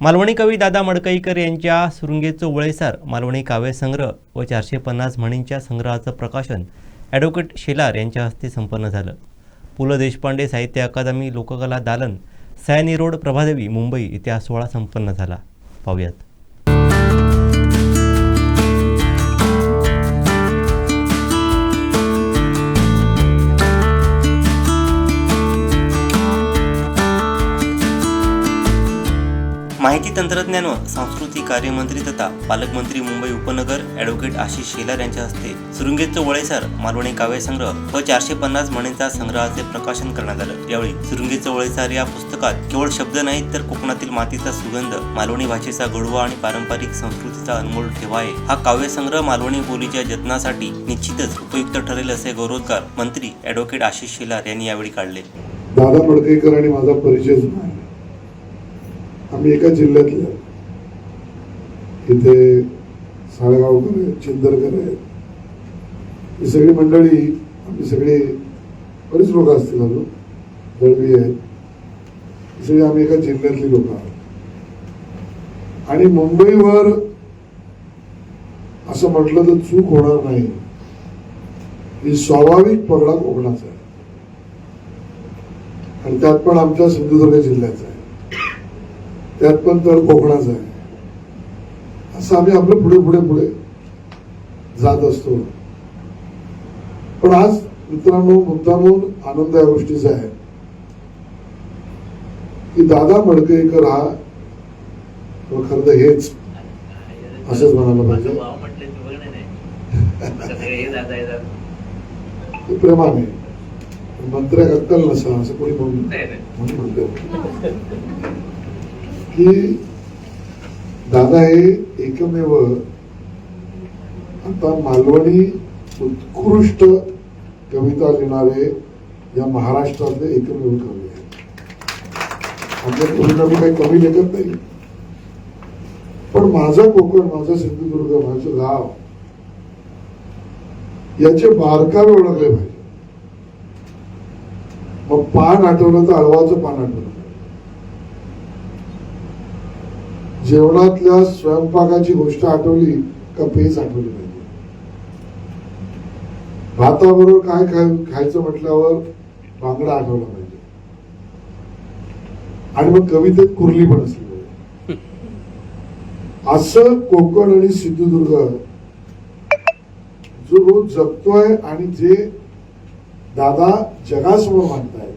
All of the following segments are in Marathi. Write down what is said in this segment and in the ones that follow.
मालवणी कवी दादा मडकईकर यांच्या सुरुंगेचं वळेसार मालवणी काव्यसंग्रह व चारशे पन्नास म्हणींच्या संग्रहाचं प्रकाशन ॲडव्होकेट शेलार यांच्या हस्ते संपन्न झालं. पु ल देशपांडे साहित्य अकादमी लोककला दालन सायनी रोड प्रभादेवी मुंबई इथे हा सोहळा संपन्न झाला. पाहूयात. माहिती तंत्रज्ञान व सांस्कृतिक कार्यमंत्री तथा पालकमंत्री मुंबई उपनगर ॲडव्होकेट आशिष शेलार यांच्या हस्ते सुरुंगेचं वळेसार मालवणी काव्यसंग्रह व चारशे पन्नास म्हणींचा संग्रहाचे प्रकाशन करण्यात आलं. यावेळी सुरुंगेचं वळेसार या पुस्तकात केवळ शब्द नाहीत तर कोकणातील मातीचा सुगंध मालवणी भाषेचा गोडवा आणि पारंपरिक संस्कृतीचा अनमोल ठेवा आहे. हा काव्यसंग्रह मालवणी बोलीच्या जतनासाठी निश्चितच उपयुक्त ठरेल असे गौरवोद्गार मंत्री ॲडव्होकेट आशिष शेलार यांनी यावेळी काढले. दादा मडकेकर आणि माझा परिचय आम्ही एका जिल्ह्यातले इथे साळेगावकर आहेत चिंदरकर आहेत ही सगळी मंडळी आम्ही सगळे बरीच लोक असतील अजून दळवी आहेत. ही सगळी आम्ही एका जिल्ह्यातली लोक आहोत. आणि मुंबईवर असं म्हटलं तर चूक होणार नाही. ही स्वाभाविक पगडा कोकणाचा आहे. आणि त्यात पण आमच्या सिंधुदुर्ग जिल्ह्याचा आहे. त्यात पण तर कोकणाचा आहे. असं आम्ही आपलं पुढे पुढे पुढे जात असतो. पण आज मित्रांनो मुद्दामून आनंद या गोष्टीचा आहे. की दादा मडकईकर हा खरं तर हेच असंच म्हणायला पाहिजे. प्रेमाने. मंत्र्या अक्कल नसा असं कोणी म्हणून म्हणून म्हणतो की दादा हे एकमेव आता मालवणी उत्कृष्ट कविता लिहिणारे या महाराष्ट्रातले एकमेव कवी आहेत. आपल्या कवींना काही कमी लेखत नाही. पण माझं कोकण माझं सिंधुदुर्ग माझं गाव याचे बारकावे ओळखले पाहिजे. मग पान आठवलं तर अळवाचं पान आठवलं. जेवणातल्या स्वयंपाकाची गोष्ट आठवली का पेच आठवली पाहिजे भाताबरोबर काय खाय खायचं म्हटल्यावर बांगडा आठवला पाहिजे. आणि मग कवितेत कुर्ली पण असली पाहिजे. असं कोकण आणि सिंधुदुर्ग जो रोज जगतोय आणि जे दादा जगासमोर मांडतायत.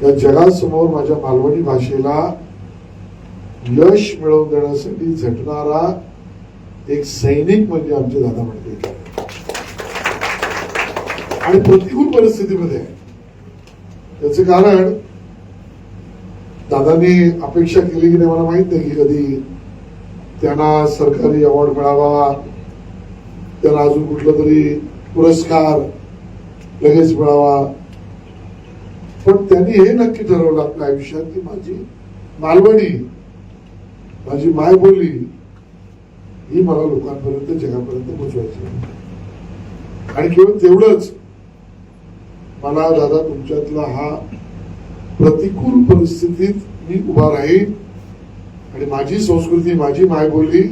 त्या जगासमोर माझ्या मालवणी भाषेला यश मिळवून देण्यासाठी झटणारा एक सैनिक म्हणजे आमचे दादा म्हणते आणि प्रतिकूल परिस्थितीमध्ये आहे त्याचं कारण दादांनी अपेक्षा केली की नाही मला माहीत नाही की कधी त्यांना सरकारी अवॉर्ड मिळावा त्यांना अजून कुठला तरी पुरस्कार लगेच मिळावा. पण त्यांनी हे नक्की ठरवलं आपल्या आयुष्यात की माझी मालवणी माझी मायबोली ही मला लोकांपर्यंत जगापर्यंत पोचवायची आणि केवळ तेवढंच मला दादा तुमच्यातला हा प्रतिकूल परिस्थितीत मी उभा राहीन आणि माझी संस्कृती माझी मायबोली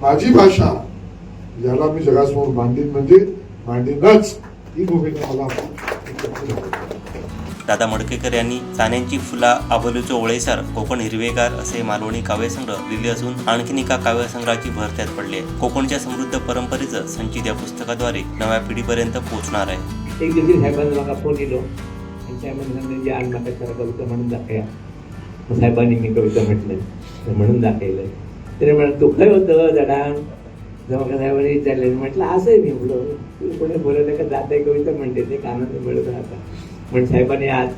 माझी भाषा याला मी जगासमोर मांडीन म्हणजे मांडीनच. ही भूमिका मला दादा मडकेकर यांनी चाण्यांची फुला आबोलीचो ओळेसार कोकण हिरवेगार असे मालवणी काव्यसंग्रह लिहिले असून आणखीन एका काव्यसंग्रहाची भर त्यात पडली आहे. कोकणच्या समृद्ध परंपरेचं संचित या पुस्तकाद्वारे नव्या पिढीपर्यंत पोहोचणार आहे. एक दिवशी साहेबांनी मला फोन केलो आणि साहेबांनी सांगितलं जे खरं कविता म्हणून दाखया मग साहेबांनी मी कविता म्हटलं. तर म्हणून दाखवलं. तरी म्हणत तू काय होतं जडान जेव्हा साहेबांनी विचारले मी म्हटलं असं आहे मी बोललो कोणी बोलवलं का? जाते कविता म्हणते ते कानात मिळत राहता पण साहेबांनी आज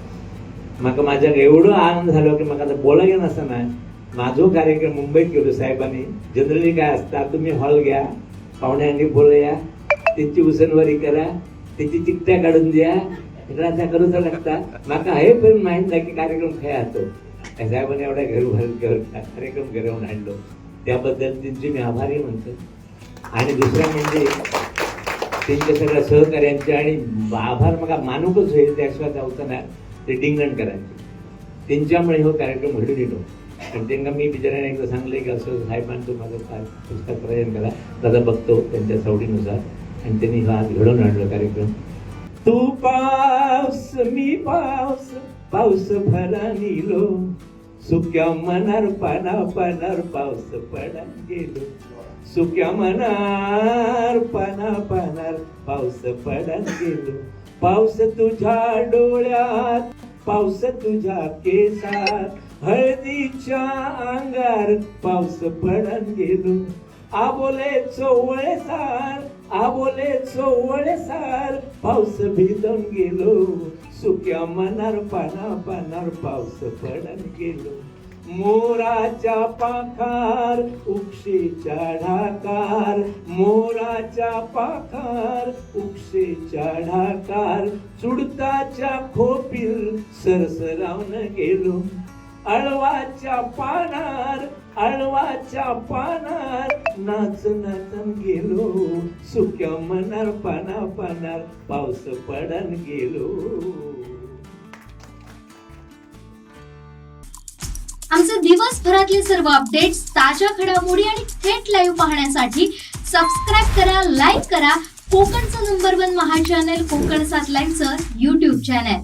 म्हाका माझ्या एवढं आनंद झालो की म्हाका आता बोलायला नसताना माझो कार्यक्रम मुंबईत गेलो साहेबांनी जनरली काय असता तुम्ही हॉल घ्या पाहुण्यांनी बोलया त्यांची उसनवारी करा त्याची चिकट्या काढून द्या त्या करूच लागता. म्हाका हे पण माहीत नाही की कार्यक्रम खय असतो. साहेबांनी एवढ्या घर भर कार्यक्रम घडवून आणलो. त्याबद्दल त्यांचे मी आभारी म्हणतो. आणि दुसरं म्हणजे त्यांच्या सगळ्या सहकार्यांचे आणि आभार मग मानूकच होईल त्याशिवाय जावचं ते डिंगण करायचे. त्यांच्यामुळे हो कार्यक्रम घडून येतो. आणि त्यांना मी बिचाराने एकदा सांगले की असं साहेबांचं माझं काय पुस्तक प्रयत्न करा. दादा बघतो त्यांच्या सवडीनुसार. आणि त्यांनी हा आज घडवून आणलं कार्यक्रम. तू पाऊस मी पाऊस पाऊस भरा निलो सुक्या मनार पाना पानार पाऊस पडा गेलो. सुक्या मनार पाना पानार पाऊस पडा गेलो. पाऊस तुझ्या डोळ्यात पाऊस तुझ्या केसात हळदीच्या अंगार पाऊस पडन गेलो. आबोले चोवळे सार आबोले चोवळे सार पाऊस भिजून गेलो. सुक्या मनार पाना पानार पावस पडन गेलो. मोराच्या पाखार उक्षेच्या ढाकार. मोराच्या पाखार उक्षेच्या ढाकार. चुडताच्या खोपील सरसरावून गेलो. अळवाच्या पानार अळवाच्या पानार नाच नाचन गेलो सुक्या मनार पाना पानार पाऊस पडन गेलो. आमचे दिवसभरातले सर्व अपडेट्स ताज्या घडामोडी आणि थेट लाईव्ह पाहण्यासाठी सबस्क्राईब करा लाईक करा. कोकणचं नंबर वन महा चॅनल कोकण सात लाईनचं युट्यूब चॅनल